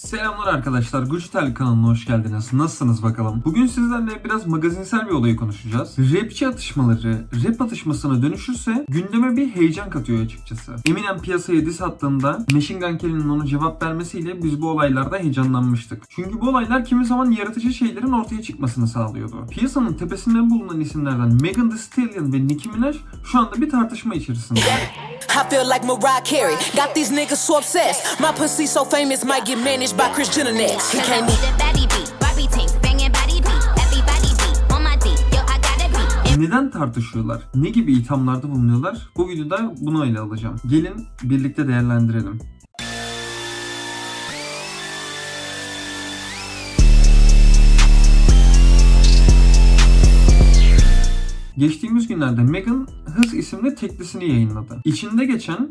Selamlar arkadaşlar, Guccitel kanalına hoş geldiniz. Nasılsınız bakalım? Bugün sizlerle biraz magazinsel bir olayı konuşacağız. Rapçi atışmaları, rap atışmasına dönüşürse gündeme bir heyecan katıyor açıkçası. Eminem piyasaya diss attığında Machine Gun Kelly'nin ona cevap vermesiyle biz bu olaylarda heyecanlanmıştık. Çünkü bu olaylar kimi zaman yaratıcı şeylerin ortaya çıkmasını sağlıyordu. Piyasanın tepesinde bulunan isimlerden Megan Thee Stallion ve Nicki Minaj şu anda bir tartışma içerisinde. I feel like Mariah Carey. Got these niggas so obsessed. My pussy so famous might get managed by Chris Jenner next. He can't be the baddie beat, Barbie tanks, banging body beat. Neden tartışıyorlar? Ne gibi ithamlarda bulunuyorlar? Bu videoda bunu ele alacağım. Gelin birlikte değerlendirelim. Geçtiğimiz günlerde Megan Hız isimli teklisini yayınladı. İçinde geçen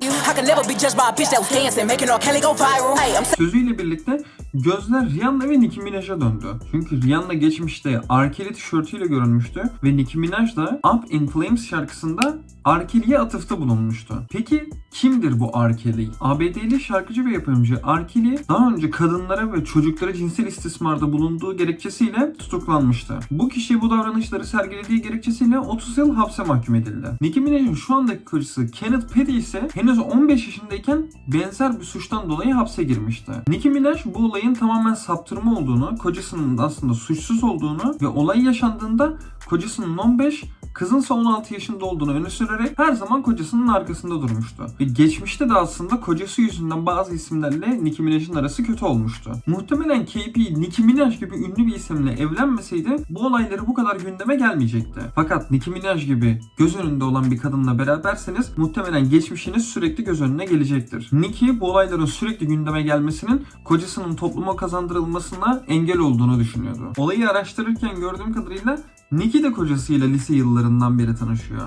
sözüyle birlikte gözler Rihanna ve Nicki Minaj'a döndü. Çünkü Rihanna geçmişte R. Kelly tişörtüyle görünmüştü ve Nicki Minaj da Up in Flames şarkısında R. Kelly'ye atıfta bulunmuştu. Peki kimdir bu R. Kelly? ABD'li şarkıcı ve yapımcı R. Kelly daha önce kadınlara ve çocuklara cinsel istismarda bulunduğu gerekçesiyle tutuklanmıştı. Bu kişi bu davranışları sergilediği gerekçesiyle 30 yıl hapse mahkum edildi. Nicki Minaj'ın şu andaki kocası Kenneth Petty ise henüz 15 yaşındayken benzer bir suçtan dolayı hapse girmişti. Nicki Minaj bu olayın tamamen saptırma olduğunu, kocasının da aslında suçsuz olduğunu ve olay yaşandığında kocasının 15, kızınsa 16 yaşında olduğunu öne sürerek her zaman kocasının arkasında durmuştu. Ve geçmişte de aslında kocası yüzünden bazı isimlerle Nicki Minaj'ın arası kötü olmuştu. Muhtemelen KP Nicki Minaj gibi ünlü bir isimle evlenmeseydi bu olayları bu kadar gündeme gelmeyecekti. Fakat Nicki Minaj gibi göz önünde olan bir kadınla beraberseniz muhtemelen geçmişiniz sürekli göz önüne gelecektir. Nicki bu olayların sürekli gündeme gelmesinin kocasının topluma kazandırılmasına engel olduğunu düşünüyordu. Olayı araştırırken gördüğüm kadarıyla Nicki de kocasıyla lise yıllarından beri tanışıyor.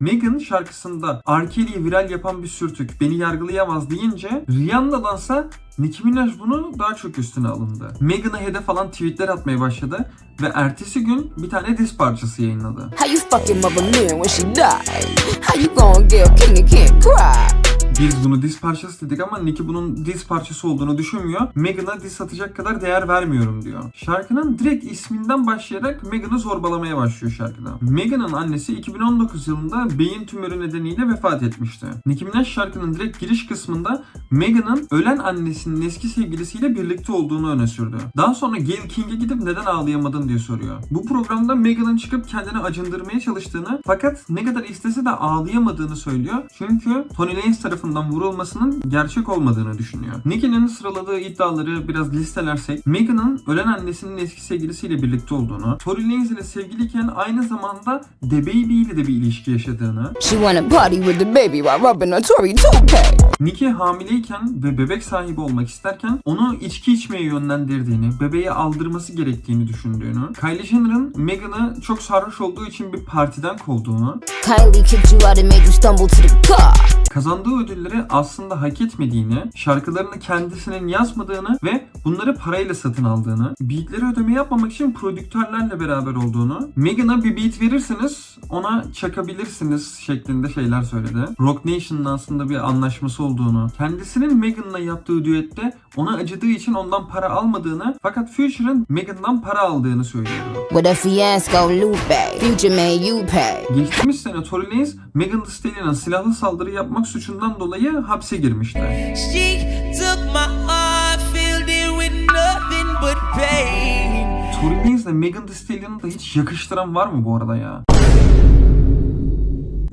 Megan şarkısında R. Kelly'yi viral yapan bir sürtük beni yargılayamaz deyince Rihanna'dansa Nicki Minaj bunu daha çok üstüne alındı. Megan'a hedef alan tweetler atmaya başladı ve ertesi gün bir tane diss parçası yayınladı. How you fuck your mother when she died? How you gonna get a king that can't cry? Biz bunu diss parçası dedik ama Nicki bunun diss parçası olduğunu düşünmüyor. Megan'a diss atacak kadar değer vermiyorum diyor. Şarkının direkt isminden başlayarak Megan'ı zorbalamaya başlıyor şarkıda. Megan'ın annesi 2019 yılında beyin tümörü nedeniyle vefat etmişti. Nicki Minaj şarkının direkt giriş kısmında Megan'ın ölen annesinin eski sevgilisiyle birlikte olduğunu öne sürdü. Daha sonra Gayle King'e gidip neden ağlayamadın diye soruyor. Bu programda Megan'ın çıkıp kendini acındırmaya çalıştığını fakat ne kadar istese de ağlayamadığını söylüyor. Çünkü Tony Lanez tarafından vurulmasının gerçek olmadığını düşünüyor. Nicki'nin sıraladığı iddiaları biraz listelersek Megan'ın ölen annesinin eski sevgilisiyle birlikte olduğunu, Tory Lanez ile sevgiliyken aynı zamanda The Baby ile de bir ilişki yaşadığını, She wanna party with the baby while rubbing a Tory toupee. Nicki hamileyken ve bebek sahibi olmak isterken onu içki içmeye yönlendirdiğini, bebeğe aldırması gerektiğini düşündüğünü, Kylie Jenner'ın Megan'ı çok sarhoş olduğu için bir partiden kovduğunu, kazandığı ödülleri aslında hak etmediğini, şarkılarını kendisinin yazmadığını ve bunları parayla satın aldığını, beatleri ödeme yapmamak için prodüktörlerle beraber olduğunu, Megan'a bir beat verirseniz ona çakabilirsiniz şeklinde şeyler söyledi. Rock Nation'ın aslında bir anlaşması olduğunu, kendisinin Megan'la yaptığı düette ona acıdığı için ondan para almadığını fakat Future'ın Megan'dan para aldığını söylüyordu. With a fiasco Lupe. Future man, you pay. Geçtiğimiz sene Tory Lanez, Megan Thee Stallion'a silahlı saldırı yapmak suçundan dolayı hapse girmişti. She took my heart, filled it with nothing but pain. Tory Lanez'le Megan Thee Stallion'u da hiç yakıştıran var mı bu arada ya?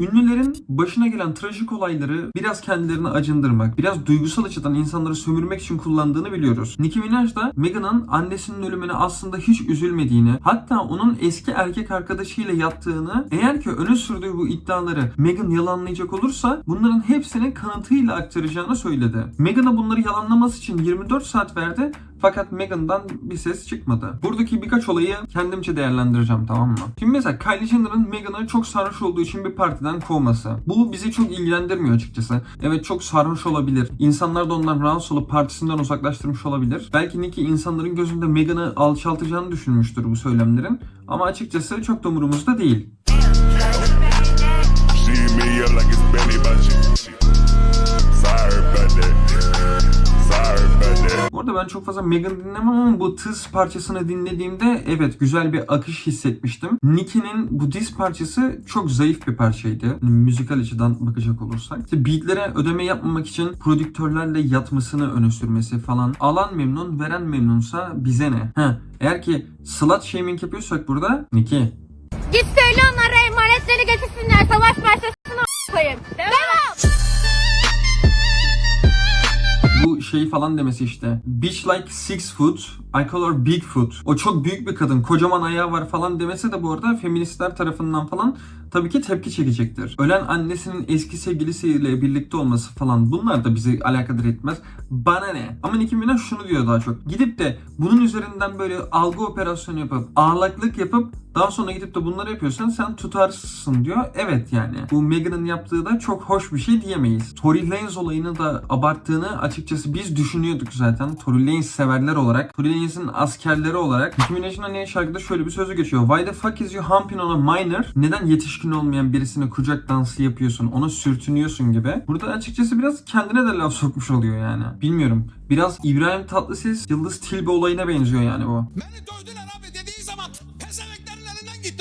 Ünlülerin başına gelen trajik olayları biraz kendilerini acındırmak, biraz duygusal açıdan insanları sömürmek için kullandığını biliyoruz. Nicki Minaj da Megan'ın annesinin ölümüne aslında hiç üzülmediğini, hatta onun eski erkek arkadaşıyla yattığını, eğer ki öne sürdüğü bu iddiaları Megan yalanlayacak olursa bunların hepsini kanıtıyla aktaracağını söyledi. Megan'a bunları yalanlaması için 24 saat verdi fakat Megan'dan bir ses çıkmadı. Buradaki birkaç olayı kendimce değerlendireceğim tamam mı? Şimdi mesela Kylie Jenner'ın Megan'ı çok sarhoş olduğu için bir partiden kovması. Bu bizi çok ilgilendirmiyor açıkçası. Evet çok sarhoş olabilir. İnsanlar da ondan rahatsız olup partisinden uzaklaştırmış olabilir. Belki Nicki insanların gözünde Megan'ı alçaltacağını düşünmüştür bu söylemlerin. Ama açıkçası çok da umurumuzda değil. Bu arada ben çok fazla Megan dinlemem ama bu Tız parçasını dinlediğimde evet güzel bir akış hissetmiştim. Nicki'nin bu diz parçası çok zayıf bir parçaydı. Müzikal açıdan bakacak olursak. İşte beatlere ödeme yapmamak için prodüktörlerle yatmasını öne sürmesi falan. Alan memnun, veren memnunsa bize ne? Ha, eğer ki slut shaming yapıyorsak burada Nicki. Git söyle onlara emanetleri getirsinler. Savaş başlasın a- koyayım. Devam. Şey falan demesi işte. Bitch like six foot, I call her big foot. O çok büyük bir kadın, kocaman ayağı var falan demesi de bu arada feministler tarafından falan tabii ki tepki çekecektir. Ölen annesinin eski sevgilisiyle birlikte olması falan bunlar da bizi alakadar etmez. Bana ne? Ama Nicki Minaj şunu diyor daha çok. Gidip de bunun üzerinden böyle algı operasyonu yapıp, ağlaklık yapıp daha sonra gidip de bunları yapıyorsan sen tutarsın diyor. Evet yani. Bu Megan'ın yaptığı da çok hoş bir şey diyemeyiz. Tory Lanez olayını da abarttığını açıkçası biz düşünüyorduk zaten. Tory Lanez severler olarak. Tory Lanez'in askerleri olarak. Nicki Minaj'ın hani şarkıda şöyle bir sözü geçiyor. Why the fuck is you humping on a minor? Neden yetişkin olmayan birisine kucak dansı yapıyorsun? Ona sürtünüyorsun gibi. Burada açıkçası biraz kendine de laf sokmuş oluyor yani. Bilmiyorum. Biraz İbrahim Tatlıses, Yıldız Tilbe olayına benziyor yani bu. Beni dövdüler abi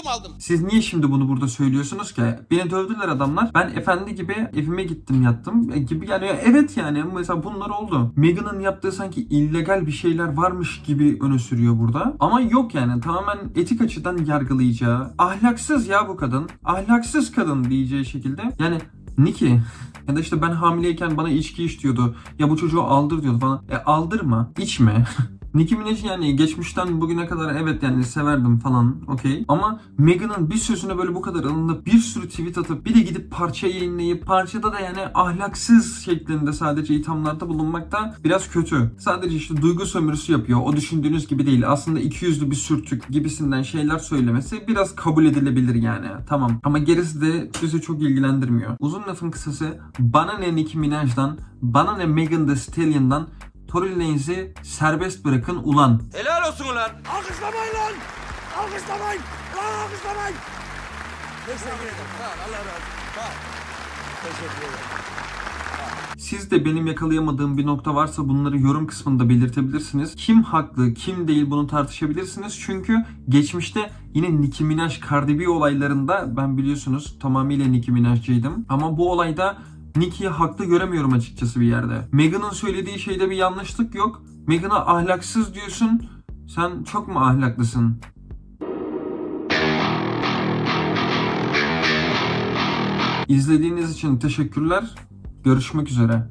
gittim aldım. Siz niye şimdi bunu burada söylüyorsunuz ki? Beni dövdüler adamlar. Ben efendi gibi evime gittim yattım e, gibi yani evet yani mesela bunlar oldu. Megan'ın yaptığı sanki illegal bir şeyler varmış gibi öne sürüyor burada. Ama yok yani tamamen etik açıdan yargılayacağı. Ahlaksız ya bu kadın. Ahlaksız kadın diyeceği şekilde. Yani Niki ya da işte ben hamileyken bana içki iç diyordu. Ya bu çocuğu aldır diyordu falan. E aldırma. içme. Nicki Minaj yani geçmişten bugüne kadar evet yani severdim falan okey. Ama Megan'ın bir sözüne böyle bu kadar alınıp bir sürü tweet atıp bir de gidip parça yayınlayıp parçada da yani ahlaksız şeklinde sadece ithamlarda bulunmak da biraz kötü. Sadece işte duygu sömürüsü yapıyor. O düşündüğünüz gibi değil. Aslında iki yüzlü bir sürtük gibisinden şeyler söylemesi biraz kabul edilebilir yani. Tamam. Ama gerisi de bizi çok ilgilendirmiyor. Uzun lafın kısası bana ne Nicki Minaj'dan, bana ne Megan Thee Stallion'dan Tory Lanez'i serbest bırakın ulan. Helal olsun ulan. Alkışlamayın lan. Alkışlamayın. Lan alkışlamayın. Teşekkür ederim. Ol. Allah razı olsun. Teşekkür ederim. Siz de benim yakalayamadığım bir nokta varsa bunları yorum kısmında belirtebilirsiniz. Kim haklı, kim değil bunu tartışabilirsiniz. Çünkü geçmişte yine Nicki Minaj Cardi B olaylarında ben biliyorsunuz tamamıyla Nicki Minaj'cıydım. Ama bu olayda Nicki'yi haklı göremiyorum açıkçası bir yerde. Megan'ın söylediği şeyde bir yanlışlık yok. Megan'a ahlaksız diyorsun. Sen çok mu ahlaklısın? İzlediğiniz için teşekkürler. Görüşmek üzere.